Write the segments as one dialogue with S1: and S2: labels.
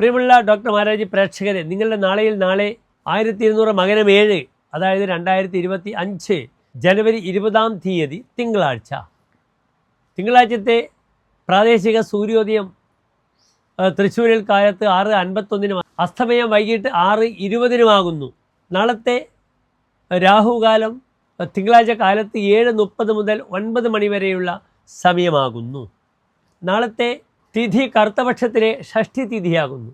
S1: പ്രിയമുള്ള ഡോക്ടർ മഹാരാജ് പ്രേക്ഷകരെ നിങ്ങളുടെ നാളെയിൽ നാളെ ആയിരത്തി ഇരുന്നൂറ് മകരം ഏഴ് അതായത് രണ്ടായിരത്തി ഇരുപത്തി അഞ്ച് ജനുവരി ഇരുപതാം തീയതി തിങ്കളാഴ്ച. തിങ്കളാഴ്ചത്തെ പ്രാദേശിക സൂര്യോദയം തൃശ്ശൂരിൽ കാലത്ത് ആറ് അൻപത്തൊന്നിനും അസ്തമയം വൈകിട്ട് ആറ് ഇരുപതിനുമാകുന്നു. നാളത്തെ രാഹുകാലം തിങ്കളാഴ്ച കാലത്ത് ഏഴ് മുപ്പത് മുതൽ ഒൻപത് മണി വരെയുള്ള സമയമാകുന്നു. നാളത്തെ തിഥി കറുത്തപക്ഷത്തിലെ ഷഷ്ഠി തിഥിയാകുന്നു.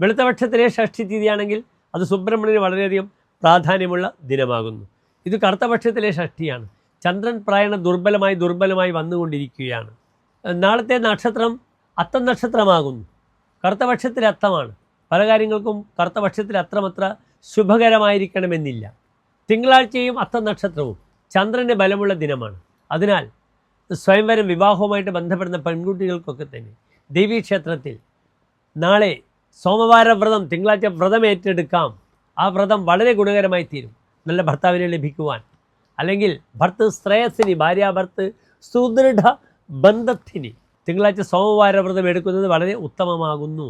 S1: വെളുത്തപക്ഷത്തിലെ ഷഷ്ഠി തിഥിയാണെങ്കിൽ അത് സുബ്രഹ്മണ്യന് വളരെയധികം പ്രാധാന്യമുള്ള ദിനമാകുന്നു. ഇത് കറുത്തപക്ഷത്തിലെ ഷഷ്ഠിയാണ്. ചന്ദ്രൻ പ്രായണ ദുർബലമായി ദുർബലമായി വന്നുകൊണ്ടിരിക്കുകയാണ്. നാളത്തെ നക്ഷത്രം അത്തം നക്ഷത്രമാകുന്നു. കറുത്തപക്ഷത്തിലെ അത്തമാണ്. പല കാര്യങ്ങൾക്കും കറുത്തപക്ഷത്തിൽ അത്രമത്ര ശുഭകരമായിരിക്കണമെന്നില്ല. തിങ്കളാഴ്ചയും അത്തം നക്ഷത്രവും ചന്ദ്രന്റെ ബലമുള്ള ദിനമാണ്. അതിനാൽ സ്വയംവരം വിവാഹവുമായിട്ട് ബന്ധപ്പെടുന്ന പെൺകുട്ടികൾക്കൊക്കെ തന്നെ ദേവീക്ഷേത്രത്തിൽ നാളെ സോമവാര വ്രതം തിങ്കളാഴ്ച വ്രതം ഏറ്റെടുക്കാം. ആ വ്രതം വളരെ ഗുണകരമായി തീരും. നല്ല ഭർത്താവിനെ ലഭിക്കുവാൻ. അല്ലെങ്കിൽ ഭർത്ത് ഭാര്യ ഭാര്യാഭർത്ത് സുദൃഢ ബന്ധത്തിന്. തിങ്കളാഴ്ച സോമവാര വ്രതം എടുക്കുന്നത് വളരെ ഉത്തമമാകുന്നു.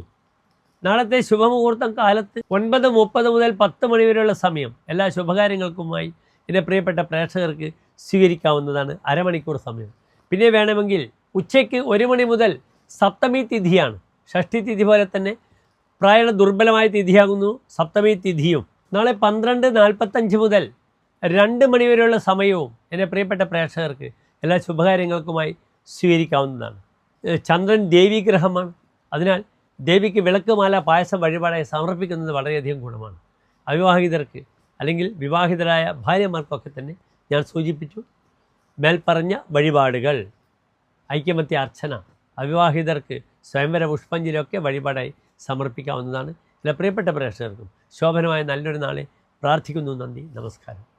S1: നാളത്തെ ശുഭമുഹൂർത്തം കാലത്ത് ഒൻപത് മുപ്പത് മുതൽ പത്ത് മണി വരെയുള്ള സമയം എല്ലാ ശുഭകാര്യങ്ങൾക്കുമായി എന്റെ പ്രിയപ്പെട്ട പ്രേക്ഷകർക്ക് സ്വീകരിക്കാവുന്നതാണ് അരമണിക്കൂർ സമയം. പിന്നെ വേണമെങ്കിൽ ഉച്ചയ്ക്ക് ഒരു മണി മുതൽ സപ്തമി തിഥിയാണ്. ഷഷ്ഠി തിഥി പോലെ തന്നെ പ്രായണ ദുർബലമായ തിഥിയാകുന്നു സപ്തമി തിഥിയും. നാളെ പന്ത്രണ്ട് നാൽപ്പത്തഞ്ച് മുതൽ രണ്ട് മണിവരെയുള്ള സമയവും എന്റെ പ്രിയപ്പെട്ട പ്രേക്ഷകർക്ക് എല്ലാ ശുഭകാര്യങ്ങൾക്കുമായി സ്വീകരിക്കാവുന്നതാണ്. ചന്ദ്രൻ ദേവി ഗ്രഹമാണ്. അതിനാൽ ദേവിക്ക് വിളക്കുമാല പായസം വഴിപാടായി സമർപ്പിക്കുന്നത് വളരെയധികം ഗുണമാണ്. അവിവാഹിതർക്ക് അല്ലെങ്കിൽ വിവാഹിതരായ ഭാര്യമാർക്കൊക്കെ തന്നെ ഞാൻ സൂചിപ്പിച്ചു മേൽപ്പറഞ്ഞ വഴിപാടുകൾ ഐക്യമത്യ അർച്ചന അവിവാഹിതർക്ക് സ്വയംവര പുഷ്പഞ്ജലിയൊക്കെ വഴിപാടായി സമർപ്പിക്കാവുന്നതാണ്. എല്ലാ പ്രിയപ്പെട്ട പ്രേക്ഷകർക്കും ശോഭനമായ നല്ലൊരു നാളെ പ്രാർത്ഥിക്കുന്നു. നന്ദി. നമസ്കാരം.